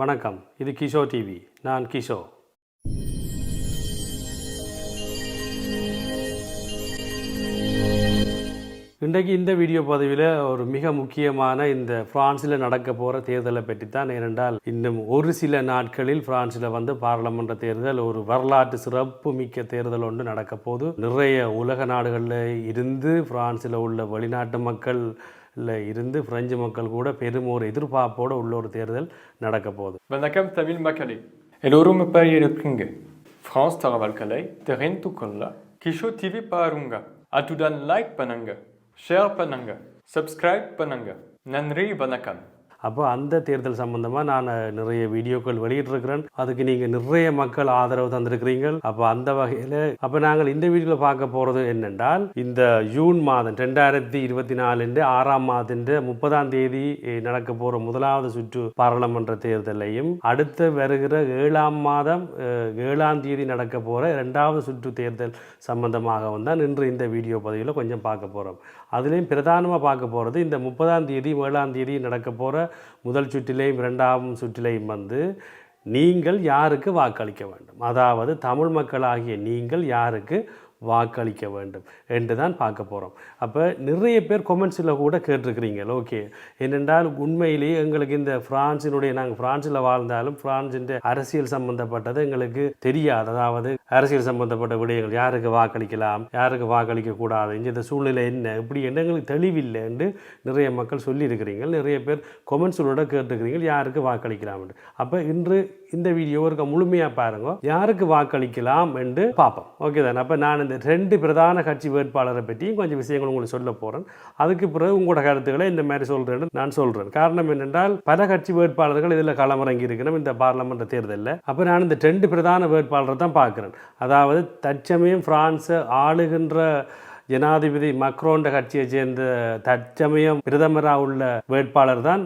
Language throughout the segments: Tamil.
வணக்கம். இது கிஷோ டிவி. நான் கிஷோ. இன்றைக்கு இந்த வீடியோ பதிவில் ஒரு மிக முக்கியமான இந்த ஃப்ரான்ஸில் நடக்க போகிற தேர்தலை பற்றி தான் ஏனென்றால் இன்னும் ஒரு சில நாட்களில் பிரான்சில் வந்து பாராளுமன்ற தேர்தல் ஒரு வரலாற்று சிறப்பு மிக்க தேர்தல் ஒன்று நடக்க போது நிறைய உலக நாடுகளில் இருந்து பிரான்ஸில் உள்ள வெளிநாட்டு மக்கள் இருந்து பிரெஞ்சு மக்கள் கூட பெரும் ஒரு எதிர்பார்ப்போடு உள்ள ஒரு தேர்தல் நடக்க போகுது. வணக்கம் தமிழ் மக்களே எல்லோரும் இப்போ இருக்குங்க ஃப்ரான்ஸ் தகவல்களை தெரிந்து கொள்ள கிஷோ டிவி பாருங்க அத்துடன் லைக் பண்ணுங்க ஷேர் பண்ணுங்க சப்ஸ்கிரைப் பண்ணுங்க நன்றி வணக்கம் அப்போ அந்த தேர்தல் சம்பந்தமாக நான் நிறைய வீடியோக்கள் வெளியிட்டிருக்கிறேன். அதுக்கு நீங்கள் நிறைய மக்கள் ஆதரவு தந்திருக்கிறீங்க அப்போ அந்த வகையில் அப்போ நாங்கள் இந்த வீடியோவில் பார்க்க போகிறது என்னென்றால் இந்த ஜூன் மாதம் ரெண்டாயிரத்தி இருபத்தி நாலுண்டு ஆறாம் மாதத்தின் முப்பதாம் தேதி நடக்க போகிற முதலாவது சுற்று பாராளுமன்ற தேர்தலையும் அடுத்து வருகிற ஏழாம் மாதம் ஏழாம் தேதி நடக்க போகிற ரெண்டாவது சுற்று தேர்தல் சம்பந்தமாகவும் தான் இன்று இந்த வீடியோ பதிவில் கொஞ்சம் பார்க்க போகிறோம் அதுலேயும் பிரதானமாக பார்க்க போகிறது இந்த முப்பதாம் தேதி ஏழாம் தேதி நடக்க போகிற முதல் சுற்றிலையும் இரண்டாம் சுற்றிலையும் வந்து நீங்கள் யாருக்கு வாக்களிக்க வேண்டும்? அதாவது தமிழ் மக்களாகிய நீங்கள் யாருக்கு வாக்களிக்க வேண்டும் என்று தான் பார்க்க போகிறோம் அப்போ நிறைய பேர் கொமெண்ட்ஸில் கூட கேட்டிருக்கிறீங்க ஓகே ஏனென்றால் உண்மையிலேயே எங்களுக்கு இந்த பிரான்சினுடைய நாங்கள் பிரான்சில் வாழ்ந்தாலும் பிரான்சின் அரசியல் சம்பந்தப்பட்டது எங்களுக்கு தெரியாது. அதாவது அரசியல் சம்பந்தப்பட்ட விடயங்கள் யாருக்கு வாக்களிக்கலாம் யாருக்கு வாக்களிக்க கூடாது இந்த சூழ்நிலை என்ன இப்படி என்ன எங்களுக்கு தெளிவில்லை என்று நிறைய மக்கள் சொல்லியிருக்கிறீங்க. நிறைய பேர் கொமெண்ட்ஸோட கேட்டிருக்கிறீங்க யாருக்கு வாக்களிக்கலாம் என்று. அப்போ இன்று இந்த வீடியோ இருக்க முழுமையாக பாருங்க. யாருக்கு வாக்களிக்கலாம் என்று பார்ப்போம். ஓகே தானே? அப்போ நான் இந்த ரெண்டு பிரதான கட்சி வேட்பாளரை பற்றியும் கொஞ்சம் விஷயங்கள் உங்களுக்கு சொல்ல போகிறேன் அதுக்கு பிறகு உங்களோட கருத்துக்களை இந்த மாதிரி சொல்கிறேன்னு நான் சொல்கிறேன் காரணம் என்னென்றால் பல கட்சி வேட்பாளர்கள் இதில் களமிறங்கி இருக்கணும் இந்த பார்லமெண்ட் தேர்தலில். அப்போ நான் இந்த ரெண்டு பிரதான வேட்பாளரை தான் பார்க்குறேன். அதாவது தற்சமயம் பிரான்ஸை ஆளுகின்ற ஜனாதிபதி மக்ரோண்ட கட்சியை சேர்ந்த தற்சமயம் பிரதமராக உள்ள வேட்பாளர் தான்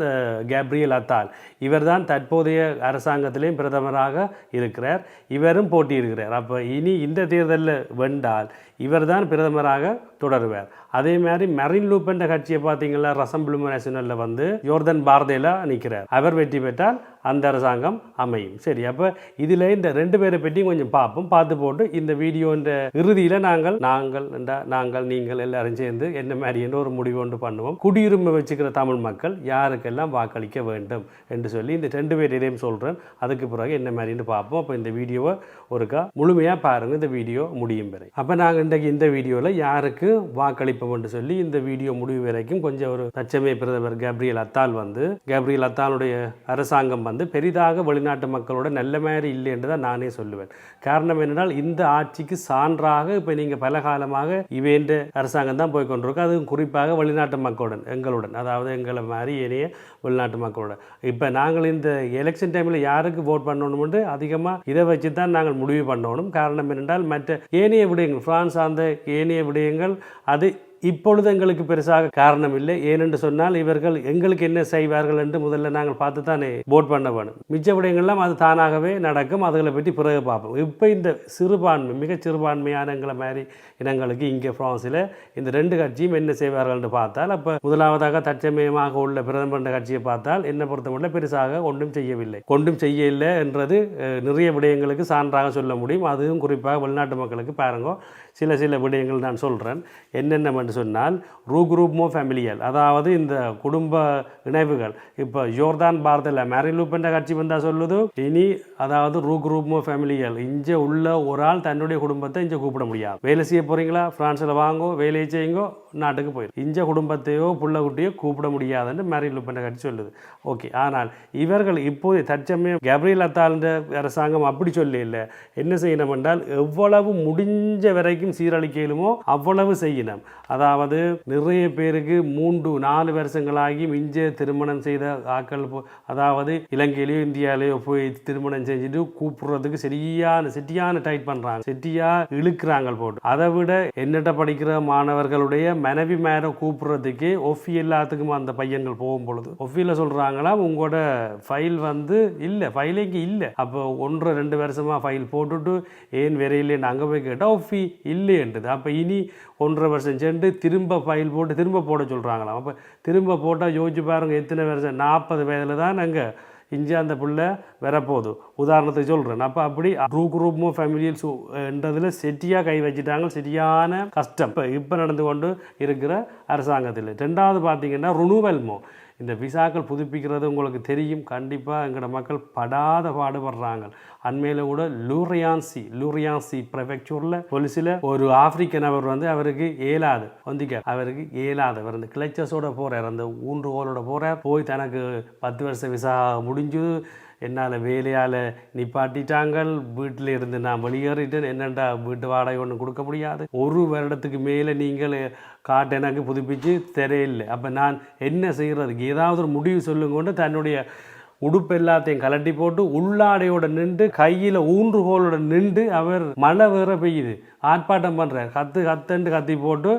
கேப்ரியல் அத்தால். இவர் தான் தற்போதைய அரசாங்கத்திலேயும் பிரதமராக இருக்கிறார். இவரும் போட்டியிடுகிறார். அப்போ இனி இந்த தேர்தலில் வென்றால் இவர் தான் பிரதமராக தொடருவார். அதே மாதிரி மெரின் லூப்பென்ற கட்சியை பார்த்தீங்களா ரசம்பிளும நேஷனலில் வந்து யோர்தன் பாரதியில் நிற்கிறார். அவர் வெற்றி பெற்றால் அந்த அரசாங்கம் அமையும். சரி அப்போ இதில் இந்த ரெண்டு பேரை பற்றியும் கொஞ்சம் பார்ப்போம். பார்த்து போட்டு இந்த வீடியோன்ற இறுதியில் நாங்கள் நாங்கள் நாங்கள் நீங்கள் எல்லாரும் சேர்ந்து என்ன மாதிரி என்று ஒரு முடிவு ஒன்று பண்ணுவோம். குடியுரிமை வச்சுக்கிற தமிழ் மக்கள் யாருக்கெல்லாம் வாக்களிக்க வேண்டும் என்று சொல்லி இந்த ரெண்டு பேர் இதையும் சொல்கிறேன் அதுக்கு பிறகு என்ன மாதிரின்னு பார்ப்போம். அப்போ இந்த வீடியோவை ஒருக்கா முழுமையாக பாருங்கள் இந்த வீடியோ முடியும் வரை. அப்போ நாங்கள் இன்றைக்கு இந்த வீடியோவில் யாருக்கு வாக்களிப்போம் என்று சொல்லி இந்த வீடியோ முடிவு வரைக்கும் கொஞ்சம் ஒரு தச்சமே பிரதமர் கேப்ரியல் அத்தால் வந்து கேப்ரியல் அத்தாலுடைய அரசாங்கம் வந்து பெரிதாக வெளிநாட்டு மக்களோட நல்ல மாதிரி இல்லை என்று தான் நானே சொல்லுவேன். காரணம் என்னென்றால் இந்த ஆட்சிக்கு சான்றாக இப்போ நீங்கள் பல காலமாக இவேண்ட அரசாங்கம் தான் போய் கொண்டிருக்கோம் அதுவும் குறிப்பாக வெளிநாட்டு மக்களுடன் எங்களுடன் அதாவது எங்களை மாதிரி ஏனைய வெளிநாட்டு மக்களுடன். இப்போ நாங்கள் இந்த எலெக்ஷன் டைமில் யாருக்கு ஓட் பண்ணணும்னு அதிகமாக இதை வச்சு தான் நாங்கள் முடிவு பண்ணணும். காரணம் என்னென்றால் மற்ற ஏனைய விடயங்கள் ஃப்ரான்ஸ் சார்ந்த ஏனைய விடயங்கள் அது இப்பொழுது எங்களுக்கு பெருசாக காரணம் இல்லை ஏனென்று சொன்னால் இவர்கள் எங்களுக்கு என்ன செய்வார்கள் என்று முதல்ல நாங்கள் பார்த்து தானே போட் பண்ண வேணும். மிச்ச விடயங்கள்லாம் அது தானாகவே நடக்கும். அதுகளை பற்றி பிறகு பார்ப்போம். இப்போ இந்த சிறுபான்மை மிக சிறுபான்மையான எங்களை மாதிரி இனங்களுக்கு இங்கே ஃப்ரான்ஸில் இந்த ரெண்டு கட்சியும் என்ன செய்வார்கள் என்று பார்த்தால் அப்போ முதலாவதாக தற்சமயமாக உள்ள பிரதமர் கட்சியை பார்த்தால் என்ன பொறுத்தமட்டில் பெருசாக ஒன்றும் செய்யவில்லை. கொண்டும் செய்யவில்லை என்றது நிறைய விடயங்களுக்கு சான்றாக சொல்ல முடியும். அதுவும் குறிப்பாக வெளிநாட்டு மக்களுக்கு பாருங்க. சில சில விடயங்கள் நான் சொல்கிறேன் என்னென்னமென்று சொன்னால் ரூ குரூப்மோ ஃபேமிலியல் அதாவது இந்த குடும்ப இணைவுகள். இப்போ ஜோர்தான் பாரதில் மேரிலூப்பென்ற கட்சி வந்தால் சொல்லுது. இனி அதாவது ரூ குரூப்மோ ஃபேமிலியல் இங்கே உள்ள ஒரு ஆள் தன்னுடைய குடும்பத்தை இங்கே கூப்பிட முடியாது. வேலை செய்ய போகிறீங்களா ஃப்ரான்ஸில் வாங்கோ வேலையை செய்யுங்கோ நாட்டுக்கு போயிடும் இஞ்ச குடும்பத்தையோ புள்ளகுட்டியோ கூப்பிட முடியாதுன்னு மேரிலூப்பென்ற கட்சி சொல்லுது. ஓகே ஆனால் இவர்கள் இப்போது தற்சமயம் கபரியல் அத்தால்ன்ற அரசாங்கம் அப்படி சொல்லி இல்லை என்ன செய்யணும் என்றால் எவ்வளவு முடிஞ்ச வரைக்கும் சீரழிக்கலுமோ அவ்வளவு செய்யணும் அதாவது நிறைய பேருக்கு மூன்று நாலு வருஷங்களாகி மிஞ்ச திருமணம் செய்த ஆக்கள் அதாவது இலங்கையிலேயோ இந்தியாவிலேயோ போய் திருமணம் செஞ்சுட்டு கூப்பிடுறதுக்கு சரியான செட்டியான டைட் பண்ணுறாங்க செட்டியா இழுக்கிறாங்க போட்டு. அதை விட என்னட்ட படிக்கிற மாணவர்களுடைய மனைவி மேல கூப்பிடுறதுக்கு ஒஃபி எல்லாத்துக்கும் அந்த பையன்கள் போகும் பொழுது. ஒஃபியில் சொல்றாங்களா உங்களோட ஃபைல் வந்து இல்லை ஃபைலே இங்கே இல்லை? அப்போ ஒன்றரை ரெண்டு வருஷமாக ஃபைல் போட்டுட்டு ஏன் விரையிலேன்னு அங்கே போய் கேட்டால் ஒஃபி இல்லை என்றது. அப்போ இனி ஒன்றரை வருஷம் சென்று திரும்ப ஃபைல் போட்டு திரும்ப போட சொல்கிறாங்களாம் அப்போ திரும்ப போட்டால் யோசிச்சு பாருங்க எத்தனை வருஷம்? நாற்பது வயதில் தான் நாங்கள் இஞ்சி அந்த பிள்ளை வரப்போகுது. உதாரணத்துக்கு சொல்கிறேன் அப்போ அப்படி குரூப் குரூப்மோ ஃபேமிலியல்ஸ் என்றதில் செட்டியாக கை வச்சுட்டாங்க. சரியான கஷ்டம். இப்போ இப்போ நடந்து கொண்டு இருக்கிற அரசாங்கத்தில். ரெண்டாவது பார்த்தீங்கன்னா ருணுவல்மோ இந்த விசாக்கள் புதுப்பிக்கிறது உங்களுக்கு தெரியும். கண்டிப்பாக எங்களோட மக்கள் படாத பாடுபடுறாங்க. அண்மையில் கூட லூரியான்சி லூரியான்சி ப்ரெஃபெக்சூரில் பொலிசில் ஒரு ஆப்பிரிக்க நபர் வந்து அவருக்கு ஏலாது. வந்திக்க அவருக்கு ஏலாது. அவர் இந்த கிளச்சஸோட போகிறார் அந்த ஊன்றுகோலோட போகிறார் போய் தனக்கு பத்து வருஷம் விசா முடிஞ்சு என்னால் வேலையால் நிப்பாட்டிட்டாங்கள். வீட்டில் இருந்து நான் வெளியேறிட்டேன். என்னண்டா வீட்டு வாடகை ஒன்று கொடுக்க முடியாது? ஒரு வருடத்துக்கு மேலே நீங்கள் காட்டு எனக்கு புதுப்பிச்சு தெரியல அப்போ நான் என்ன செய்கிறதுக்கு ஏதாவது ஒரு முடிவு சொல்லுங்கொண்டு தன்னுடைய உடுப்பு எல்லாத்தையும் கலட்டி போட்டு உள்ளாடையோட நின்று கையில் ஊன்றுகோலோட நின்று அவர் மழை வேற பெய்யுது. ஆர்ப்பாட்டம் பண்ணுறார் கத்து கத்துன்ட்டு கத்தி போட்டு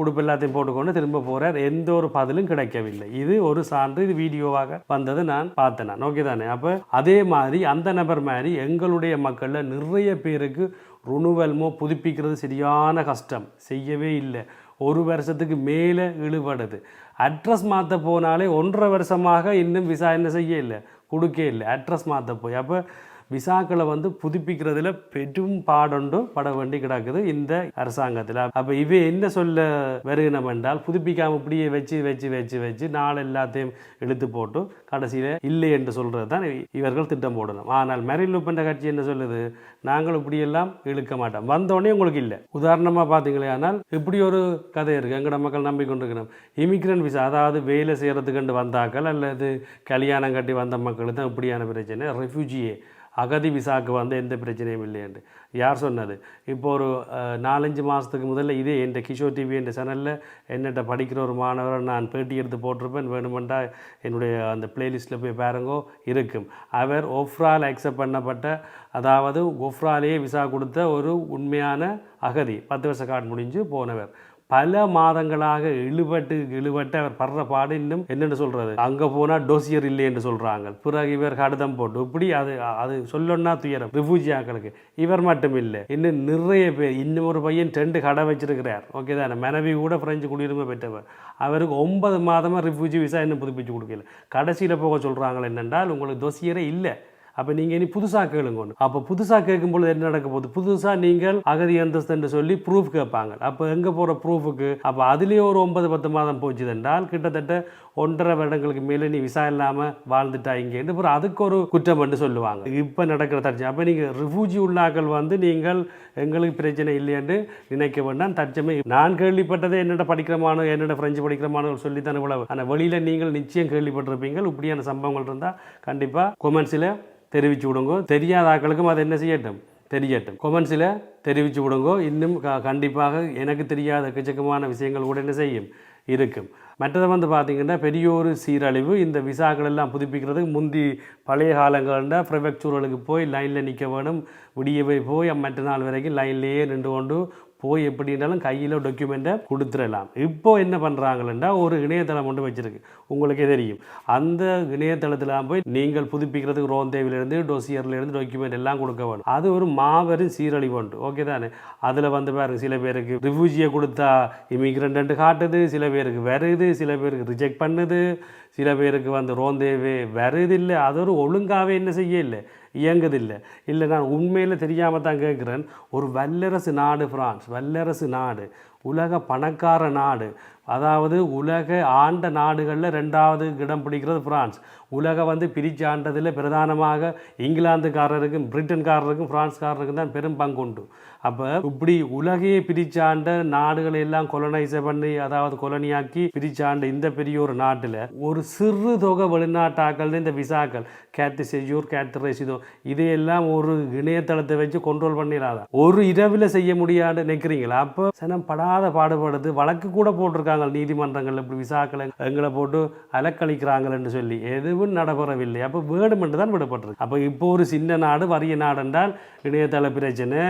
உடுப்பு எல்லாத்தையும் போட்டுக்கொண்டு திரும்ப போகிறார் எந்த ஒரு பதிலும் கிடைக்கவில்லை. இது ஒரு சான்று இது வீடியோவாக வந்தது நான் பார்த்தேன் நான். ஓகே தானே? அப்போ அதே மாதிரி அந்த நபர் மாதிரி எங்களுடைய மக்களில் நிறைய பேருக்கு ருணுவல்மோ புதுப்பிக்கிறது சரியான கஷ்டம். செய்யவே இல்லை. ஒரு வருஷத்துக்கு மேலே இழுபடுது. அட்ரஸ் மாற்ற போனாலே ஒன்றரை வருஷமாக இன்னும் விசா என்ன செய்ய இல்லை கொடுக்க இல்லை. அட்ரஸ் மாற்ற போய். அப்போ விசாக்களை வந்து புதுப்பிக்கிறதுல பெரும் பாடொண்டு பட வேண்டி கிடக்குது இந்த அரசாங்கத்தில். அப்போ இவை என்ன சொல்ல வருகினம் என்றால் புதுப்பிக்காமல் இப்படியே வச்சு வச்சு வச்சு வச்சு நாள் எல்லாத்தையும் இழுத்து போட்டு கடைசியில் இல்லை என்று சொல்கிறது தான் இவர்கள் திட்டம் போடணும். ஆனால் மெரில் லூப்பன்ற கட்சி என்ன சொல்லுது? நாங்கள் இப்படியெல்லாம் இழுக்க மாட்டோம். வந்தோடனே உங்களுக்கு இல்லை. உதாரணமாக பார்த்தீங்களே ஆனால் இப்படி ஒரு கதை இருக்குது எங்கட மக்கள் நம்பிக்கொண்டிருக்கணும் இமிக்ரன்ட் விசா அதாவது வேலை செய்கிறதுக்கு வந்தாக்கள் அல்லது கல்யாணம் கட்டி வந்த மக்களுக்கு தான் இப்படியான பிரச்சனை. ரெஃப்யூஜியே அகதி விசாக்கு வந்து எந்த பிரச்சனையும் இல்லையண்டு யார் சொன்னது? இப்போ ஒரு நாலஞ்சு மாதத்துக்கு முதல்ல இதே என் கிஷோர் டிவி என்ற சேனலில் என்னட்ட படிக்கிற ஒரு மாணவரை நான் பேட்டி எடுத்து போட்டிருப்பேன். வேணுமெண்டா என்னுடைய அந்த பிளேலிஸ்ட்டில் போய் பாருங்கோ இருக்கும். அவர் ஒஃப்ரால் அக்செப்ட் பண்ணப்பட்ட அதாவது ஒஃப்ராலேயே விசா கொடுத்த ஒரு உண்மையான அகதி. பத்து வருஷ கார்டு முடிஞ்சு போனவர். பல மாதங்களாக இழுபட்டு இழுபட்டு அவர் படுற பாடு இன்னும் என்னென்னு சொல்கிறது அங்கே போனால் டோசியர் இல்லை என்று சொல்கிறாங்க பிறகு இவர் கடிதம் போட்டு இப்படி அது அது சொல்லணும்னா துயரம். ரிஃப்யூஜியாக்களுக்கு இவர் மட்டும் இல்லை. இன்னும் நிறைய பேர் இன்னும் ஒரு பையன் ரெண்டு கடை வச்சிருக்கிறார். ஓகே தானே? மனைவி கூட பிரெஞ்சு குடியுரிமை பெற்றவர். அவருக்கு ஒன்பது மாதமாக ரிஃப்யூஜி விசா இன்னும் புதுப்பிச்சு கொடுக்கல. கடைசியில் போக சொல்கிறாங்களே என்னென்றால் உங்களுக்கு தோசியரே இல்லை. அப்போ நீங்கள் இனி புதுசாக கேளுங்க ஒன்று அப்போ புதுசாக கேட்கும்பொழுது என்ன நடக்க போகுது? புதுசாக நீங்கள் அகதி அந்தஸ்துன்னு சொல்லி ப்ரூஃப் கேட்பாங்க. அப்போ எங்கே போகிற ப்ரூஃபுக்கு அப்போ அதுலேயே ஒரு ஒன்பது பத்து மாதம் போச்சு என்றால் கிட்டத்தட்ட ஒன்றரை வருடங்களுக்கு மேலே நீ விசா இல்லாமல் வாழ்ந்துட்டாங்கன்னு அப்புறம் அதுக்கு ஒரு குற்றம் என்று சொல்லுவாங்க. இப்போ நடக்கிற தற்சமயம் அப்போ நீங்கள் ரிஃப்யூஜி உள்ளாக்கள் வந்து நீங்கள் எங்களுக்கு பிரச்சனை இல்லையென்று நினைக்க வேண்டாம். தற்சமயம் நான் கேள்விப்பட்டதே என்னோட படிக்கிற மாணவர் என்னோட ஃப்ரெஞ்சு படிக்கிற மாணவர் சொல்லித்தானே இவ்வளவு. ஆனால் வெளியில் நீங்கள் நிச்சயம் கேள்விப்பட்டிருப்பீங்க இப்படியான சம்பவங்கள் இருந்தால் கண்டிப்பாக கொமெண்ட்ஸில் தெரிவிச்சு விடுங்க. தெரியாத ஆக்களுக்கும் அது என்ன செய்யட்டும்? தெரியட்டும். கொமெண்ட்ஸில் தெரிவிச்சு விடுங்க. இன்னும் க கண்டிப்பாக எனக்கு தெரியாத எக்கச்சக்கமான விஷயங்கள் கூட என்ன செய்யும்? இருக்கும். மற்றது வந்து பார்த்திங்கன்னா பெரிய ஒரு சீரழிவு இந்த விசாக்கள் எல்லாம் புதுப்பிக்கிறதுக்கு முந்தி பழைய காலங்களில் ப்ரிஃபெக்சூர்களுக்கு போய் லைனில் நிற்க வேணும். விடியவே போய் மற்ற நாள் வரைக்கும் லைன்லேயே நின்று கொண்டு போய் எப்படின்னாலும் கையில் டாக்குமெண்ட்டை கொடுத்துடலாம். இப்போ என்ன பண்ணுறாங்களா ஒரு இணையதளம் ஒன்று வச்சுருக்கு. உங்களுக்கே தெரியும். அந்த இணையதளத்தில் போய் நீங்கள் புதுப்பிக்கிறதுக்கு ரோந்தேவிலேருந்து டொசியர்லேருந்து டாக்குமெண்ட் எல்லாம் கொடுக்க வேணும். அது ஒரு மாபெரும் சீரழிவு உண்டு. ஓகே தானே? அதில் வந்து பாருங்க சில பேருக்கு ரிஃப்யூஜியை கொடுத்தா இமிக்ரெண்ட் காட்டுது சில பேருக்கு வருது சில பேருக்கு ரிஜெக்ட் பண்ணுது சில பேருக்கு வந்து ரோந்தேவே வருதில்லை. அது ஒரு ஒழுங்காகவே என்ன செய்ய இல்லை இயங்குதில்லை. இல்லை நான் உண்மையில் தெரியாமல் தான் கேட்குறேன். ஒரு வல்லரசு நாடு பிரான்ஸ் வல்லரசு நாடு உலக பணக்கார நாடு அதாவது உலக ஆண்ட நாடுகளில் ரெண்டாவது இடம் பிடிக்கிறது பிரான்ஸ். உலக வந்து பிரிச்சு ஆண்டதில் பிரதானமாக இங்கிலாந்துக்காரருக்கும் பிரிட்டன்காரருக்கும் ஃப்ரான்ஸ்காரருக்கும் தான் பெரும் பங்கு உண்டு. அப்போ இப்படி உலகையே பிரிச்சாண்ட நாடுகளை எல்லாம் கொலனைஸ் பண்ணி அதாவது கொலனியாக்கி பிரிச்சாண்ட இந்த பெரிய ஒரு நாட்டில் ஒரு சிறு தொகை வெளிநாட்டாக்கள் இந்த விசாக்கள் கேத்து செஜூர் கேத்து ரெசிதோ இதையெல்லாம் ஒரு இணையதளத்தை வச்சு கண்ட்ரோல் பண்ணிடாத ஒரு இரவில் செய்ய முடியாது நினைக்கிறீங்களா? அப்போ சனம் படாத பாடுபடுது. வழக்கு கூட போட்டிருக்காங்க நீதிமன்றங்கள் இப்படி விசாக்களை எங்களை போட்டு அலக்களிக்கிறாங்கன்னு சொல்லி எதுவும் நடைபெறவில்லை. அப்போ வேணுமென்று தான் விடப்பட்டிருக்கு. அப்போ இப்போ ஒரு சின்ன நாடு வறிய நாடு என்றால் இணையதள பிரச்சனை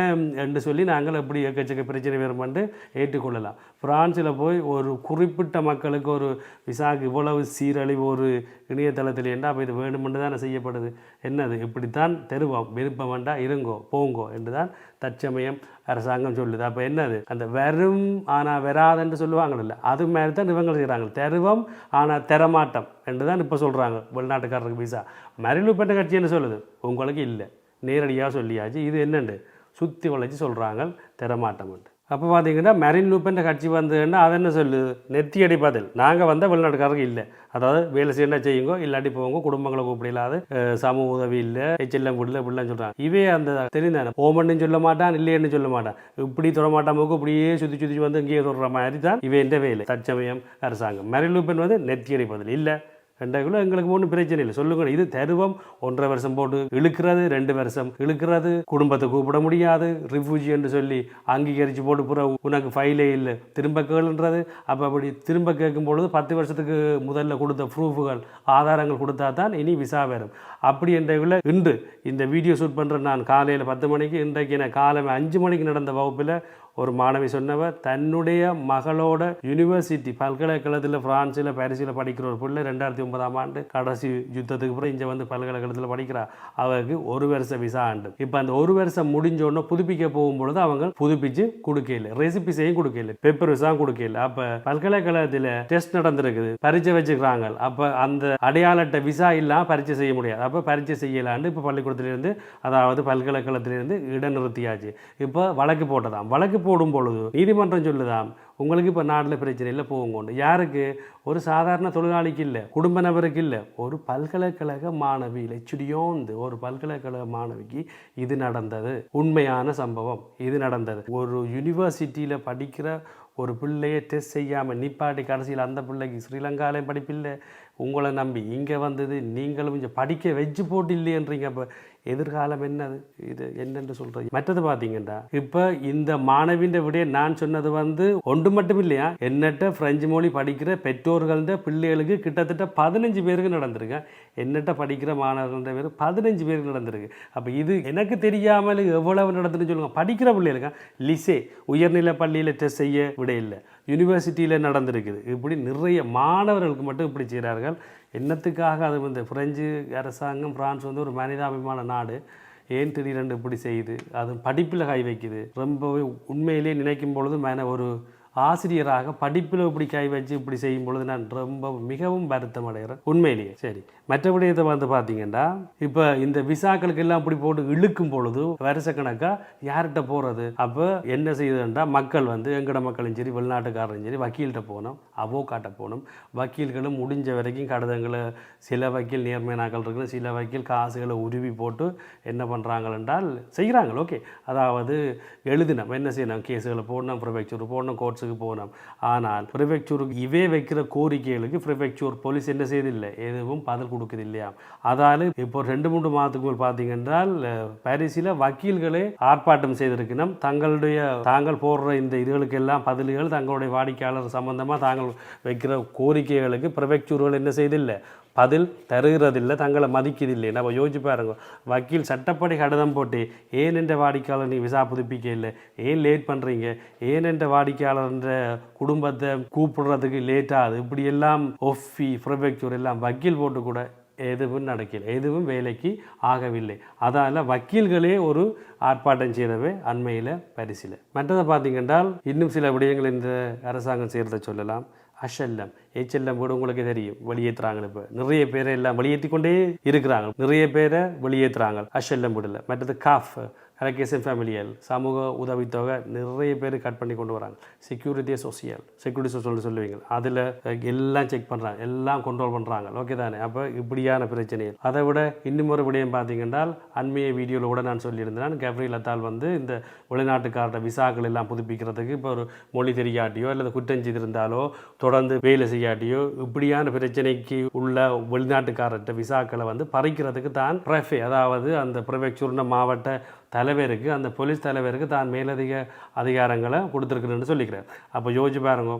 என்று சொல்லி நாங்கள் எப்படி எக்கச்சக்க பிரச்சனை வருமென்று ஏற்றுக்கொள்ளலாம். பிரான்சில் போய் ஒரு குறிப்பிட்ட மக்களுக்கு ஒரு விசாக்கு இவ்வளவு சீரழிவு ஒரு இணையதளத்தில் என்ன அப்போ இது வேணுமென்று தானே செய்யப்படுது. என்னது? இப்படித்தான் தருவோம். விருப்பம் வேண்டாம் இருங்கோ போங்கோ என்று தான் தற்சமயம் அரசாங்கம் சொல்லுது. அப்போ என்னது? அந்த வெறும் ஆனால் வராதுன்னு சொல்லுவாங்கள்ல அது மாதிரி தான் இவங்க செய்கிறாங்க. தெருவம் ஆனால் தெரமாட்டம் என்று தான் இப்போ சொல்கிறாங்க வெளிநாட்டுக்காரருக்கு விசா. மரிலுப்பட்ட கட்சி என்ன சொல்லுது? உங்களுக்கு இல்லை. நேரடியாக சொல்லியாச்சு. இது என்னண்டு? சுற்றி வளைச்சி சொல்கிறாங்க தெரமாட்டம்ன்ட்டு அப்போ பார்த்தீங்கன்னா மெரின் லூப்பன்ற கட்சி வந்ததுன்னா அது என்ன சொல்லுது நெத்தியடி பதில் நாங்கள் வந்தால் வெளிநாட்டுக்காரங்க இல்லை. அதாவது வேலை செய்யணும் செய்யுங்க இல்லாட்டி போங்க குடும்பங்களை கூப்பிடலாது இல்லாத சமூக உதவி இல்லை எச்செல்லாம் விடல இப்படிலாம் சொல்கிறாங்க இவே அந்த தெரிந்தானே ஓமன்னு சொல்ல மாட்டான் இல்லைன்னு சொல்ல மாட்டான். இப்படி தொட மாட்டான் போக்கு இப்படியே சுற்றி சுற்றி வந்து இங்கேயே தொடுற மாதிரி தான் இவே எந்த வேலை. தற்சமயம் அரசாங்கம். மெரின் லூப்பன் வந்து நெத்தியடி பதில் இல்லை. ரெண்டாக்குள்ள எங்களுக்கு ஒன்றும் பிரச்சனை இல்லை. சொல்லுங்க இது தருவம் ஒன்றரை வருஷம் போட்டு இழுக்கிறது ரெண்டு வருஷம் இழுக்கிறது குடும்பத்தை கூப்பிட முடியாது. ரிஃப்யூஜி என்று சொல்லி அங்கீகரித்து போட்டு புற உனக்கு ஃபைலே இல்லை. திரும்ப கேளுன்றது. அப்போ அப்படி திரும்ப கேட்கும் பொழுது பத்து வருஷத்துக்கு முதல்ல கொடுத்த ப்ரூஃபுகள் ஆதாரங்கள் கொடுத்தா தான் இனி விசா வரும். அப்படி என்றக்குள்ள இன்று இந்த வீடியோ ஷூட் பண்ணுற நான் காலையில் பத்து மணிக்கு இன்றைக்கு நான் காலை அஞ்சு மணிக்கு நடந்த வகுப்பில் ஒரு மாணவி சொன்னவ தன்னுடைய மகளோட யூனிவர்சிட்டி பல்கலைக்கழகத்தில் பிரான்ஸில் பாரிஸில் படிக்கிற ஒரு பிள்ளை ரெண்டாயிரத்தி ஒன்பதாம் ஆண்டு கடைசி யுத்தத்துக்கு அப்புறம் இங்கே வந்து பல்கலைக்கழகத்தில் படிக்கிறா. அவருக்கு ஒரு வருஷம் விசா ஆண்டு இப்போ அந்த ஒரு வருஷம் முடிஞ்ச உடனே புதுப்பிக்க போகும்பொழுது அவங்க புதுப்பிச்சு கொடுக்கல ரெசிபிஸையும் கொடுக்கல பேப்பர் விசா கொடுக்கல அப்போ பல்கலைக்கழகத்தில் டெஸ்ட் நடந்திருக்குது. பரீட்சை வச்சுக்கிறாங்க அப்போ அந்த அடையாள அட்டை விசா இல்லாமல் பரீட்சை செய்ய முடியாது. அப்போ பரீட்சை செய்யலான்னு இப்போ பள்ளிக்கூடத்திலிருந்து அதாவது பல்கலைக்கழகத்திலிருந்து இடைநிறுத்தியாச்சு. இப்போ வழக்கு போட்டதாம். வழக்கு போடும் பொழுது நீதிமன்றம் சொல்லுதாம் உங்களுக்கு இப்போ நாட்டில் பிரச்சனை இல்லை போகுங்கொண்டு யாருக்கு? ஒரு சாதாரண தொழிலாளிக்கு இல்லை குடும்ப நபருக்கு இல்லை ஒரு பல்கலைக்கழக மாணவி லட்சுடியோந்து ஒரு பல்கலைக்கழக மாணவிக்கு இது நடந்தது. உண்மையான சம்பவம் இது நடந்தது. ஒரு யூனிவர்சிட்டியில் படிக்கிற ஒரு பிள்ளையை டெஸ்ட் செய்யாமல் நிப்பாட்டி கடைசியில் அந்த பிள்ளைக்கு ஸ்ரீலங்காலையும் படிப்பில்லை. உங்களை நம்பி இங்கே வந்தது நீங்களும் இங்கே படிக்க வச்சு போட்டு இல்லையன்றீங்க அப்போ எதிர்காலம் என்னது? இது என்னென்று சொல்கிறது மற்றது பார்த்தீங்கன்னா இப்போ இந்த மாணவின்ற விடைய நான் சொன்னது வந்து ஒன்று மட்டும் இல்லையா என்னட்ட பிரெஞ்சு மொழி படிக்கிற பெற்றோர்கள்ட பிள்ளைகளுக்கு கிட்டத்தட்ட பதினஞ்சு பேருக்கு நடந்திருக்கு. என்னட்ட படிக்கிற மாணவர்கள்ட பேர் பதினஞ்சு பேருக்கு நடந்திருக்கு. அப்போ இது எனக்கு தெரியாமல் எவ்வளவு நடந்துன்னு சொல்லுங்க. படிக்கிற பிள்ளைகளுக்கு? லிசே உயர்நிலை பள்ளியில் டெஸ்ட் செய்ய விட இல்லை. யூனிவர்சிட்டியில் நடந்திருக்குது. இப்படி நிறைய மாணவர்களுக்கு மட்டும் இப்படி செய்கிறார்கள். என்னத்துக்காக அது வந்து பிரெஞ்சு அரசாங்கம் பிரான்ஸ் வந்து ஒரு மனிதாபிமான நாடு. ஏன் திடீரென்று இப்படி செய்யுது? அது படிப்பில் கை வைக்குது. ரொம்பவே உண்மையிலே நினைக்கும் பொழுது மன ஒரு ஆசிரியராக படிப்பில் இப்படி கை வச்சு இப்படி செய்யும் பொழுது நான் ரொம்ப மிகவும் வருத்தம் அடைகிறேன் உண்மையிலேயே. சரி. மற்றபடி இதை வந்து பார்த்தீங்கன்னா இப்போ இந்த விசாக்களுக்கு எல்லாம் இப்படி போட்டு இழுக்கும் பொழுது வருஷக்கணக்காக யார்கிட்ட போகிறது அப்போ என்ன செய்யுதுன்றா மக்கள் வந்து எங்கட மக்களும் சரி வெளிநாட்டுக்காரரும் சரி வக்கீல்கிட்ட போனோம் அவோக்காட்ட போகணும். வக்கீல்களும் முடிஞ்ச வரைக்கும் கடிதங்களை சில வக்கீல் நேர்மையானாக்கள் இருக்குது சில வக்கீல் காசுகளை உருவி போட்டு என்ன பண்ணுறாங்கள் என்றால் செய்கிறாங்க ஓகே. அதாவது எழுதினோம் என்ன செய்யணும்? கேஸுகளை போடணும் ப்ரிஃபெக்சர் போடணும் கோர்ட்ஸுக்கு போகணும். ஆனால் ப்ரிஃபெக்சருக்கு இவே வைக்கிற கோரிக்கைகளுக்கு ப்ரிஃபெக்சர் போலீஸ் என்ன செய்யதில்லை எதுவும் பதில் கொடுக்குது இல்லையா அதால் இப்போ ரெண்டு மூன்று மாதத்துக்கு மேல் பார்த்தீங்கன்றால் பாரிஸில் வக்கீல்களே ஆர்ப்பாட்டம் செய்திருக்கணும் தங்களுடைய தாங்கள் போடுற இந்த இதுகளுக்கெல்லாம் பதில்கள் தங்களுடைய வாடிக்கையாளர் சம்பந்தமாக தாங்கள் வைக்கிற கோரிக்கைகளுக்கு ப்ரிஃபெக்சர்கள் என்ன செய்தில்லை? பதில் தருகிறதில்லை தங்களை மதிக்கிறதில்லை. நம்ம யோசிச்சு பாருங்க. வக்கீல் சட்டப்படி கடிதம் போட்டு ஏன் என்ற வாடிக்கையாளர் நீ விசா புதுப்பிக்க இல்லை? ஏன் லேட் பண்ணுறீங்க ஏன் என்ற வாடிக்கையாளர்ன்ற குடும்பத்தை கூப்பிடுறதுக்கு லேட் ஆகுது இப்படி எல்லாம் ஒஃபி ப்ரொஃபெக்சர் எல்லாம் வக்கீல் போட்டு கூட எதுவும் நடக்கல. எதுவும் வேலைக்கு ஆகவில்லை. அதனால் வக்கீல்களே ஒரு ஆர்ப்பாட்டம் செய்தவை அண்மையில் பரிசில். மற்றதை பார்த்தீங்கன்றால் இன்னும் சில விடயங்கள் இந்த அரசாங்கம் செய்கிறத சொல்லலாம். அஷல்லம் எச்செல்லம் கூட உங்களுக்கு தெரியும். வெளியேற்றுறாங்க இப்போ. நிறைய பேரை எல்லாம் வெளியேற்றி கொண்டே இருக்கிறாங்க. நிறைய பேரை வெளியேற்றுறாங்க அஷல்லம் விடல. மற்றது காஃப். கலகேசன் ஃபேமிலியல் சமூக உதவித்தொகை நிறைய பேர் கட் பண்ணி கொண்டு வராங்க. செக்யூரிட்டி சோசியல் செக்யூரிட்டி சோசியல் சொல்லுவீங்க. அதில் எல்லாம் செக் பண்ணுறாங்க எல்லாம் கண்ட்ரோல் பண்ணுறாங்க ஓகே தானே? அப்போ இப்படியான பிரச்சனைகள். அதை விட இன்னும் ஒரு விடயம் பார்த்தீங்கன்னா அண்மைய வீடியோவில் கூட நான் சொல்லியிருந்தேன். கேப்ரி லத்தால் வந்து இந்த வெளிநாட்டுக்காரட விசாக்கள் எல்லாம் புதுப்பிக்கிறதுக்கு இப்போ ஒரு மொழி தெரியாட்டியோ அல்லது குற்றம் செய்திருந்தாலோ தொடர்ந்து வேலை செய்யாட்டியோ இப்படியான பிரச்சனைக்கு உள்ள வெளிநாட்டுக்காரர்கிட்ட விசாக்களை வந்து பறிக்கிறதுக்கு தான் பிரஃபே அதாவது அந்த ப்ரிஃபெக்சூர்ன மாவட்ட தலைவருக்கு அந்த போலீஸ் தலைவருக்கு தான் மேலதிக அதிகாரங்களை கொடுத்துருக்குறேன்னு சொல்லிக்கிறார். அப்போ யோசிச்சு பாருங்க.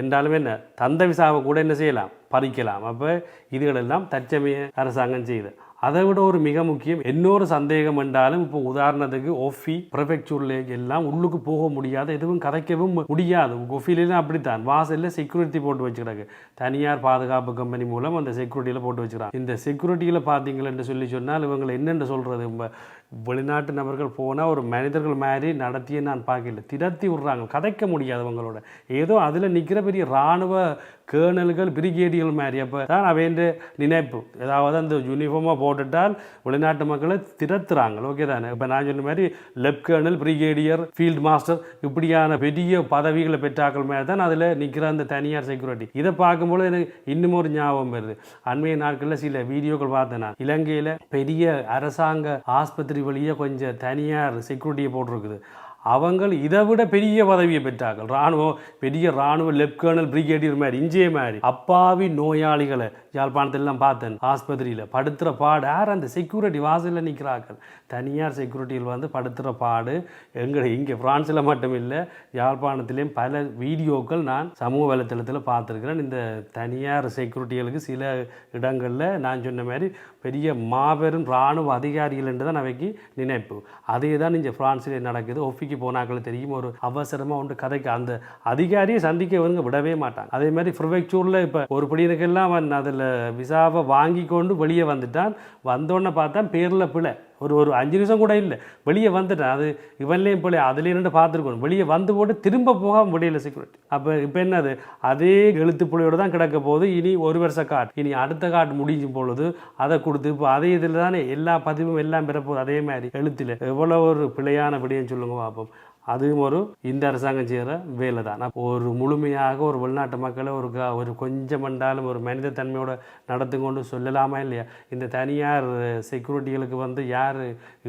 என்றாலும் என்ன? தந்த விசாவை கூட என்ன செய்யலாம்? பறிக்கலாம். அப்போ இதுகளெல்லாம் தற்சமய அரசாங்கம் செய்யுது அதை விட ஒரு மிக முக்கியம் இன்னொரு சந்தேகம் என்றாலும் இப்போ உதாரணத்துக்கு ஒஃபி ப்ரெஃபெக்சூர்ல எல்லாம் உள்ளுக்கு போக முடியாத எதுவும் கதைக்கவும் முடியாது. ஒஃபிலாம் அப்படித்தான். வாசலில் செக்யூரிட்டி போட்டு வச்சுக்கிறாங்க. தனியார் பாதுகாப்பு கம்பெனி மூலம் அந்த செக்யூரிட்டியில் போட்டு வச்சுக்கிறாங்க. இந்த செக்யூரிட்டியில் பார்த்தீங்களன்னு சொல்லி சொன்னால் இவங்களை என்னென்னு சொல்கிறது வெளிநாட்டு நபர்கள் போனால் ஒரு மனிதர்கள் மாதிரி நடத்தியே நான் பார்க்கல. திடத்தி விட்றாங்க. கதைக்க முடியாது அவங்களோட ஏதோ அதில் நிற்கிற பெரிய இராணுவ கேர்னல்கள் பிரிகேடியல் மாதிரி. அப்போ தான் அவைன்ற நினைப்பு. ஏதாவது அந்த யூனிஃபார்மாக போட்டுட்டால் வெளிநாட்டு மக்களை திரத்துறாங்க ஓகே தானே? இப்போ நான் சொன்ன மாதிரி lieutenant colonel brigadier field marshal இப்படியான பெரிய பதவிகளை பெற்றாக்கள் மாதிரி தான் அதில் நிற்கிற அந்த தனியார் செக்யூரிட்டி இதை பார்க்கும்போது எனக்கு இன்னும் ஒரு ஞாபகம் வருது. அண்மைய நாட்களில் சில வீடியோக்கள் பார்த்தேன் நான். இலங்கையில் பெரிய அரசாங்க ஆஸ்பத்திரி வழியாக கொஞ்சம் தனியார் செக்யூரிட்டியை போட்டிருக்குது. அவங்கள் இதை விட பெரிய பதவியை பெற்றார்கள். ராணுவம் பெரிய ராணுவ லெப்ட் பிரிகேடியர் மாதிரி இஞ்சிய மாதிரி அப்பாவி நோயாளிகளை யாழ்ப்பாணத்திலாம் பார்த்தேன். ஆஸ்பத்திரியில் படுத்துகிற பாடு யார் அந்த செக்யூரிட்டி வாசலில் நிற்கிறார்கள் தனியார் செக்யூரிட்டியில் வந்து படுத்துகிற பாடு எங்கள் இங்கே ஃப்ரான்ஸில் மட்டும் இல்லை யாழ்ப்பாணத்திலையும் பல வீடியோக்கள் நான் சமூக வலைத்தளத்தில் பார்த்துருக்கிறேன். இந்த தனியார் செக்யூரிட்டிகளுக்கு சில இடங்களில் நான் சொன்ன மாதிரி பெரிய மாபெரும் இராணுவ அதிகாரிகள் என்று தான் அவைக்கு நினைப்பு. அதே தான் இங்கே ஃப்ரான்ஸில் நடக்குது. ஒஃபிக்கு போனாக்கள் தெரியும். ஒரு அவசரமாக ஒன்று கதைக்கு அந்த அதிகாரியை சந்திக்க வருங்க விடவே மாட்டாங்க. அதே மாதிரி ப்ரிஃபெக்சூரில் இப்போ ஒரு படியினக்கெல்லாம் அவன் அதில் விசாவை வாங்கி கொண்டு வெளியே வந்துட்டான். வந்தோடனே பார்த்தா பேரில் பிழை. ஒரு ஒரு அஞ்சு நிமிஷம் கூட இல்லை. வெளியே வந்துட்டேன். அது இவன்லேயும் பிள்ளை அதுலேயும் நின்று பார்த்துருக்கணும். வெளியே வந்து போட்டு திரும்ப போக முடியல செக்யூரிட்டி அப்போ இப்போ என்னது அதே? எழுத்து பிள்ளையோடு தான் கிடக்க போகுது. இனி ஒரு வருஷ கார்டு இனி அடுத்த கார்டு முடிஞ்சும் பொழுது அதை கொடுத்து இப்போ அதே இதில் தானே எல்லா பதிவும் எல்லாம் பெறப்போகுது. அதே மாதிரி எழுத்தில். எவ்வளோ ஒரு பிழையான விடயம் சொல்லுங்க பார்ப்போம். அதுவும் ஒரு இந்த அரசாங்கம் செய்கிற வேலை தான். ஒரு முழுமையாக ஒரு வெளிநாட்டு மக்களை ஒரு க ஒரு கொஞ்சம் மண்டாலும் ஒரு மனித தன்மையோட நடந்து கொண்டு சொல்லலாமா இல்லையா? இந்த தனியார் செக்யூரிட்டிகளுக்கு வந்து யார்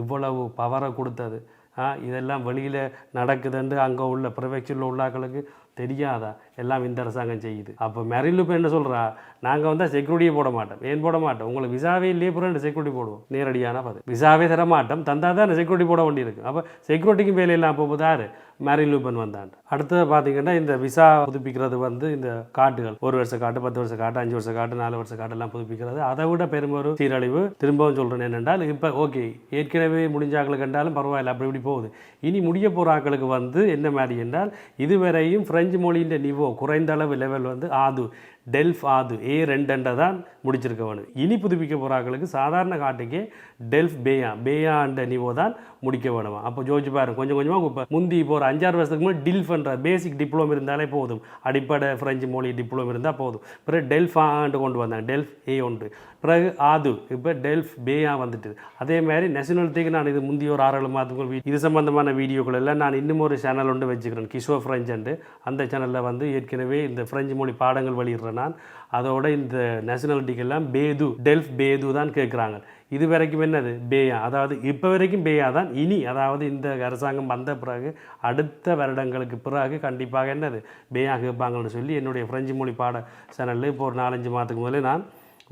இவ்வளவு பவரை கொடுத்தது? ஆ இதெல்லாம் வெளியில் நடக்குதுன்னு அங்கே உள்ள ப்ரிஃபெக்சரில் உள்ளாக்களுக்கு தெரியாதா? எல்லாம் இந்த அரசாங்கம் செய்யுது. அப்போ மெரில் இப்போ என்ன சொல்கிறா நாங்கள் வந்தால் செக்யூரிட்டியே போட மாட்டோம். ஏன் போட மாட்டோம்? உங்களுக்கு விசாவே இல்லையே பிறகு செக்யூரிட்டி போடுவோம்? நேரடியான பதில். விசாவே தர மாட்டோம். தந்தால் தான் செக்யூரிட்டி போட வேண்டியிருக்கு. அப்போ செக்யூரிட்டிக்கும் வேலை இல்லாமல் போகுது யார்? மேரின் லூபன் வந்தான் அடுத்தது பார்த்தீங்கன்னா இந்த விசா புதுப்பிக்கிறது வந்து இந்த காட்டுகள். ஒரு வருஷ காட்டு பத்து வருஷ காட்டு அஞ்சு வருஷ காட்டு நாலு வருஷ காட்டு எல்லாம் புதுப்பிக்கிறது. அதை விட பெருமொரு சீரழிவு திரும்பவும் சொல்கிறேன் என்னென்றால் இப்போ ஓகே ஏற்கனவே முடிஞ்ச ஆக்களுக்கு கண்டாலும் பரவாயில்ல. அப்படி இப்படி போகுது. இனி முடிய போகிற ஆக்களுக்கு வந்து என்ன மாதிரி என்றால் இதுவரையும் பிரெஞ்சு மொழியின் நிவ குறைந்த அளவு லெவல் வந்து ஆது. டெல்ஃப் ஆது ஏ ரெண்டண்டை தான் முடிச்சிருக்க வேணும். இனி புதுப்பிக்க போகிறாங்களுக்கு சாதாரண காட்டுக்கே டெல்ஃப் பேயா பேயான்ற நிவோ தான் முடிக்க வேணுமா? அப்போ ஜோதிச்சு பாருங்க கொஞ்சம் கொஞ்சமாக இப்போ முந்தி இப்போ ஒரு அஞ்சாறு வருஷத்துக்கு முன்னாடி டில்ஃப்ன்ற பேசிக் டிப்ளோம் இருந்தாலே போதும். அடிப்படை ஃப்ரெஞ்சு மொழி டிப்ளோம் இருந்தால் போதும். பிறகு டெல்ஃப் ஆண்டு கொண்டு வந்தாங்க டெல்ஃப் ஏ ஒன்று. பிறகு ஆது இப்போ டெல்ஃப் பேயா வந்துட்டு அதே மாதிரி நேஷனாலிட்டிக்கு நான் இது முந்தைய ஒரு ஆறு ஏழு மாதத்துக்கு வீ- இது சம்பந்தமான வீடியோக்கள் எல்லாம் நான் இன்னும் ஒரு சேனல் ஒன்று வச்சுக்கிறேன் கிஷோர் ஃப்ரெஞ்சுண்டு அந்த சேனலில் வந்து ஏற்கனவே இந்த ஃப்ரெஞ்சு மொழி பாடங்கள் வெளியிடுறேன். சொன்னான். அதோட இந்த நேஷனாலிட்டிக்கெல்லாம் பேது டெல்ஃப் பேது தான் கேட்குறாங்க. இது வரைக்கும் என்னது? பேயா. அதாவது இப்போ வரைக்கும் பேயா தான். இனி அதாவது இந்த அரசாங்கம் வந்த பிறகு அடுத்த வருடங்களுக்கு பிறகு கண்டிப்பாக என்னது? பேயா கேட்பாங்கன்னு சொல்லி என்னுடைய ஃப்ரெஞ்சு மொழி பாட சேனலில் இப்போ ஒரு நாலஞ்சு மாதத்துக்கு முதலே நான்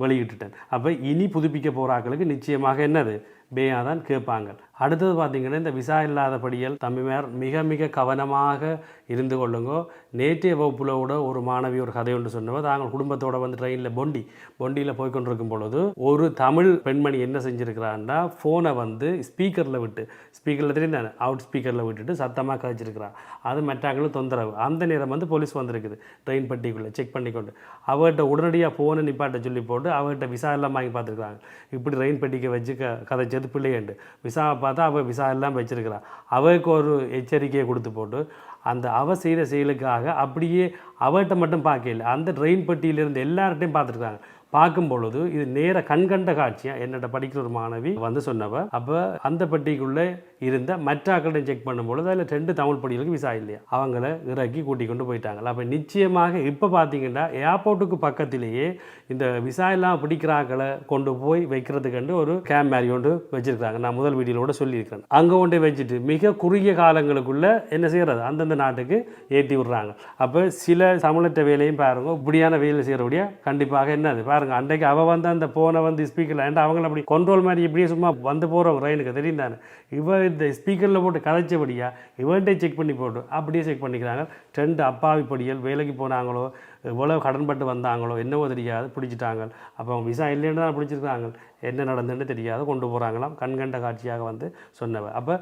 வெளியிட்டுட்டேன். அப்போ இனி புதுப்பிக்க போகிறாக்களுக்கு நிச்சயமாக என்னது? பேயா தான் கேட்பாங்க. அடுத்தது பார்த்திங்கன்னா இந்த விசா இல்லாதபடியால் தமிழர் மிக மிக கவனமாக இருந்து கொள்ளுங்கோ. நேற்றைய வகுப்பில் கூட ஒரு மாணவி ஒரு கதை ஒன்று சொன்னவ தாங்கள் குடும்பத்தோட வந்து ட்ரெயினில் பொண்டி பொண்டியில் போய் கொண்டிருக்கும் பொழுது ஒரு தமிழ் பெண்மணி என்ன செஞ்சுருக்கிறான்னா ஃபோனை வந்து ஸ்பீக்கரில் விட்டு ஸ்பீக்கரில் தெரியும் அவுட் ஸ்பீக்கரில் விட்டுட்டு சத்தமாக கழிச்சிருக்கிறா அது மெட்டாக்களும் தொந்தரவு. அந்த நேரம் வந்து போலீஸ் வந்திருக்குது ட்ரெயின் பட்டிக்குள்ளே செக் பண்ணிக்கொண்டு. அவர்கிட்ட உடனடியாக ஃபோனை நிப்பாட்ட சொல்லி போட்டு அவர்கிட்ட விசா எல்லாம் வாங்கி பார்த்துருக்காங்க இப்படி ட்ரெயின் பெட்டிக்கு வச்சு க கதைச்சது பிள்ளையண்டு. விசாவை பார்த்தா அவள் விசா எல்லாம் வச்சுருக்கிறான் அவருக்கு ஒரு எச்சரிக்கையை கொடுத்து போட்டு அந்த அவ செய்த செயலுக்காக அப்படியே அவர்கிட்ட மட்டும் பார்க்கல. அந்த ட்ரெயின் பட்டியிலிருந்து எல்லார்ட்டையும் பார்த்துருக்காங்க பார்க்கும் பொழுது இது நேர கண்கண்ட காட்சியாக என்னோட படிக்கிற ஒரு மாணவி வந்து சொன்னவ அப்போ அந்த பெட்டிக்குள்ளே இருந்த மற்ற ஆக்களையும் செக் பண்ணும்பொழுது அதில் ரெண்டு தமிழ் படிகளுக்கு விசா இல்லையா? அவங்கள இறக்கி கூட்டி கொண்டு போயிட்டாங்க அப்போ நிச்சயமாக இப்போ பார்த்தீங்கன்னா ஏர்போர்ட்டுக்கு பக்கத்திலேயே இந்த விசா எல்லாம் பிடிக்கிற ஆக்களை கொண்டு போய் வைக்கிறதுக்கு ஒரு கேம் மாதிரி ஒன்று வச்சிருக்காங்க நான் முதல் வீடியோட சொல்லியிருக்கிறேன். அங்கே கொண்டு வச்சுட்டு மிக குறுகிய காலங்களுக்குள்ளே என்ன செய்கிறது அந்தந்த நாட்டுக்கு ஏற்றி விடுறாங்க. அப்போ சில தமிழற்ற வேலையும் பாருங்க இப்படியான வேலை செய்கிறபடியா கண்டிப்பாக என்னது பாருங்க அன்றைக்கு அவ வந்து அந்த போனை வந்து ஸ்பீக்கரில் ஏன்டா அவங்கள அப்படி கண்ட்ரோல் மாதிரி இப்படியே சும்மா வந்து போகிறவங்க ரயிலுக்கு தெரியும் தானே இவ இந்த ஸ்பீக்கரில் போட்டு கதைச்சபடியா இவன்ட்டே செக் பண்ணி போட்டு அப்படியே செக் பண்ணிக்கிறாங்க. ரெண்டு அப்பாவி படிகள் வேலைக்கு போனாங்களோ எவ்வளோ கடன்பட்டு வந்தாங்களோ என்னவோ தெரியாது பிடிச்சிட்டாங்க. அப்போ அவங்க விசா இல்லைன்னு தான் பிடிச்சிருக்காங்க. என்ன நடந்துன்னு தெரியாத கொண்டு போகிறாங்களாம் கண்கண்ட காட்சியாக வந்து சொன்னவ அப்போ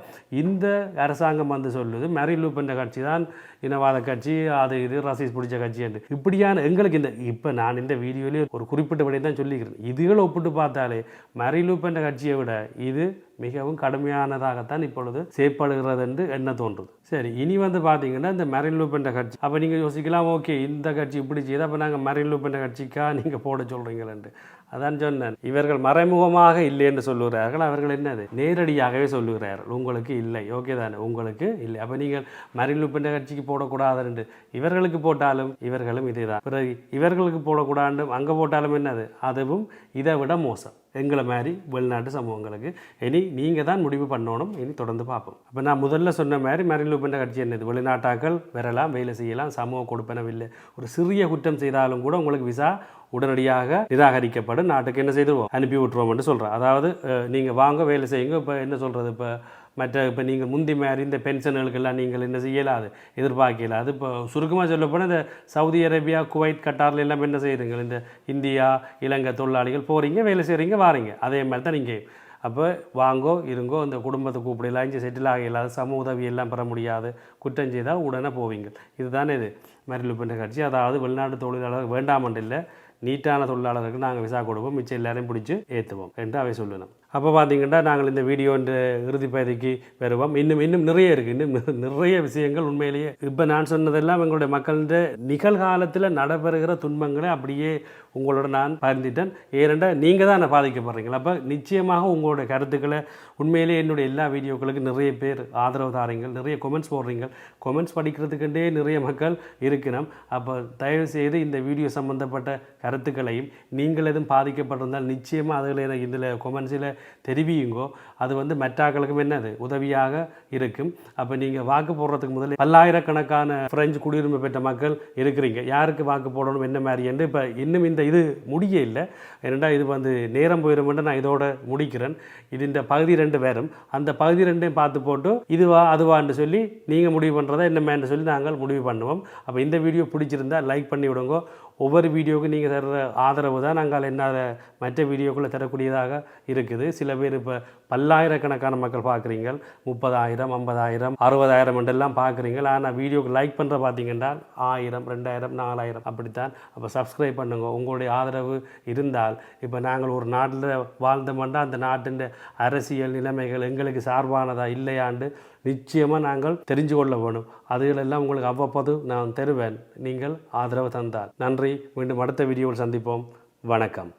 இந்த அரசாங்கம் வந்து சொல்லுது மேரி கட்சி தான் இனவாத கட்சி அது இது ரசீஸ் பிடிச்ச கட்சி என்று. இப்படியான எங்களுக்கு இந்த இப்போ நான் இந்த வீடியோலேயே ஒரு குறிப்பிட்ட குறிப்பிட்டபடி தான் சொல்லிக்கிறேன். இதுகளை ஒப்பிட்டு பார்த்தாலே மேரி கட்சியை விட இது மிகவும் கடுமையானதாகத்தான் இப்பொழுது செயற்படுகிறது என்று என்ன தோன்றுது. சரி இனி வந்து பார்த்தீங்கன்னா இந்த மெரின் லூப் என்ற கட்சி. அப்போ நீங்கள் யோசிக்கலாம் ஓகே இந்த கட்சி இப்படி செய்யுது அப்போ நாங்கள் மெரின் லூப் என்ற நீங்கள் போட சொல்கிறீங்களேன்ட்டு அதான் சொன்னேன். இவர்கள் மறைமுகமாக இல்லை என்று சொல்லுகிறார்கள். அவர்கள் என்னது? நேரடியாகவே சொல்லுகிறார்கள். உங்களுக்கு இல்லை. ஓகே தானே? உங்களுக்கு இல்லை. அப்போ நீங்கள் மரின் கட்சிக்கு போடக்கூடாது இவர்களுக்கு போட்டாலும் இவர்களும் இதே தான் பிறகு இவர்களுக்கு போடக்கூடாது அங்கே போட்டாலும் என்னது? அதுவும் இதை விட மோசம். எங்களை மாதிரி வெளிநாட்டு சமூகங்களுக்கு. இனி நீங்கள் தான் முடிவு பண்ணணும். இனி தொடர்ந்து பார்ப்போம். இப்போ நான் முதல்ல சொன்ன மாதிரி மரின் கட்சி என்னது? வெளிநாட்டாக்கள் வரலாம் வேலை செய்யலாம் சமூக கொடுப்பனவில்லை. ஒரு சிறிய குற்றம் செய்தாலும் கூட உங்களுக்கு விசா உடனடியாக நிராகரிக்கப்படும். நாட்டுக்கு என்ன செய்துருவோம்? அனுப்பி விட்டுருவோம்னு சொல்கிறேன் அதாவது நீங்கள் வாங்க வேலை செய்யுங்க. இப்போ என்ன சொல்கிறது இப்போ மற்ற இப்போ நீங்கள் முந்தி மாதிரி இந்த பென்ஷன்களுக்கெல்லாம் நீங்கள் என்ன செய்யலாது எதிர்பார்க்கலாது. இப்போ சுருக்கமாக சொல்லப்போனால் இந்த சவுதி அரேபியா குவைத் கட்டாரில் எல்லாம் என்ன செய்கிறீங்க இந்த இந்தியா இலங்கை தொழிலாளிகள் போகிறீங்க வேலை செய்கிறீங்க வாரீங்க. அதே மாதிரி தான் நீங்கள் அப்போ வாங்கோ இருங்கோ இந்த குடும்பத்தை கூப்பிடலாம் இங்கே செட்டில் ஆகலாது சமூக உதவி எல்லாம் பெற முடியாது. குற்றம் செய்தால் உடனே போவீங்க. இதுதானே இது. மரிலுப்பின்ற கட்சி அதாவது வெளிநாட்டு தொழிலாளர் வேண்டாமன்ட்டு இல்லை நீட்டான தொழிலாளருக்கு நாங்கள் விசா கொடுப்போம் மிச்சம் எல்லாரையும் பிடிச்சி ஏற்றுவோம் என்று அவை சொல்லணும். அப்போ பார்த்தீங்கன்னா நாங்கள் இந்த வீடியோ இந்த இறுதி பகுதிக்கு வருவோம். இன்னும் இன்னும் நிறைய இருக்குது இன்னும் நிறைய விஷயங்கள் உண்மையிலேயே. இப்போ நான் சொன்னதெல்லாம் எங்களுடைய மக்களின் நிகழ்காலத்தில் நடைபெறுகிற துன்பங்களை அப்படியே உங்களோட நான் பகிர்ந்துட்டேன். ஏனென்றால் நீங்கள் தான் பாதிக்கப்படுறீங்களா? அப்போ நிச்சயமாக உங்களோட கருத்துக்களை உண்மையிலேயே என்னுடைய எல்லா வீடியோக்களுக்கு நிறைய பேர் ஆதரவு தாரீங்கள். நிறைய கொமெண்ட்ஸ் போடுறீங்க கொமெண்ட்ஸ் படிக்கிறதுக்குண்டே நிறைய மக்கள் இருக்கணும். அப்போ தயவு செய்து இந்த வீடியோ சம்பந்தப்பட்ட கருத்துக்களையும் நீங்கள் எதுவும் பாதிக்கப்பட்டிருந்தால் நிச்சயமாக அதில் எனக்கு இதில் கொமெண்ட்ஸில் தெரிவியுங்கோ அது வந்து மற்றாக்களுக்கும் என்னது? உதவியாக இருக்கும். அப்போ நீங்கள் வாக்கு போடுறதுக்கு முதல்ல பல்லாயிரக்கணக்கான பிரெஞ்சு குடியுரிமை பெற்ற மக்கள் இருக்கிறீங்க. யாருக்கு வாக்கு போடணும் என்ன மாதிரி? என்று இப்போ இன்னும் இந்த இது முடிய இல்லை. ஏனெண்டா இது வந்து நேரம் போயிடும் நான் இதோட முடிக்கிறேன். இது இந்த பகுதி ரெண்டு பேரும். அந்த பகுதி ரெண்டையும் பார்த்து போட்டு இதுவா அதுவான்னு சொல்லி நீங்கள் முடிவு பண்ணுறதா என்னமேன்னு சொல்லி நாங்கள் முடிவு பண்ணுவோம். அப்போ இந்த வீடியோ பிடிச்சிருந்தா லைக் பண்ணி விடுங்க. ஒவ்வொரு வீடியோவுக்கும் நீங்கள் தர்ற ஆதரவு தான் நாங்கள் என்ன மற்ற வீடியோக்குள்ளே தரக்கூடியதாக இருக்குது. சில பேர் இப்போ பல்லாயிரக்கணக்கான மக்கள் பார்க்குறீங்க முப்பதாயிரம் ஐம்பதாயிரம் அறுபதாயிரம் எல்லாம் பார்க்குறீங்க ஆனால் வீடியோக்கு லைக் பண்ணுற பார்த்தீங்கன்னா ஆயிரம் ரெண்டாயிரம் நாலாயிரம் அப்படித்தான். அப்போ சப்ஸ்கிரைப் பண்ணுங்க. உங்களுடைய ஆதரவு இருந்தால் இப்போ நாங்கள் ஒரு நாட்டில் வாழ்ந்தோம்னா அந்த நாட்டின் அரசியல் நிலைமைகள் எங்களுக்கு சார்பானதா இல்லையாண்டு நிச்சயமாக நாங்கள் தெரிஞ்சு கொள்ள வேணும் அதுகளெல்லாம் உங்களுக்கு அவ்வப்போது நான் தருவேன். நீங்கள் ஆதரவு தந்தால். நன்றி. மீண்டும் அடுத்த வீடியோவில் சந்திப்போம். வணக்கம்.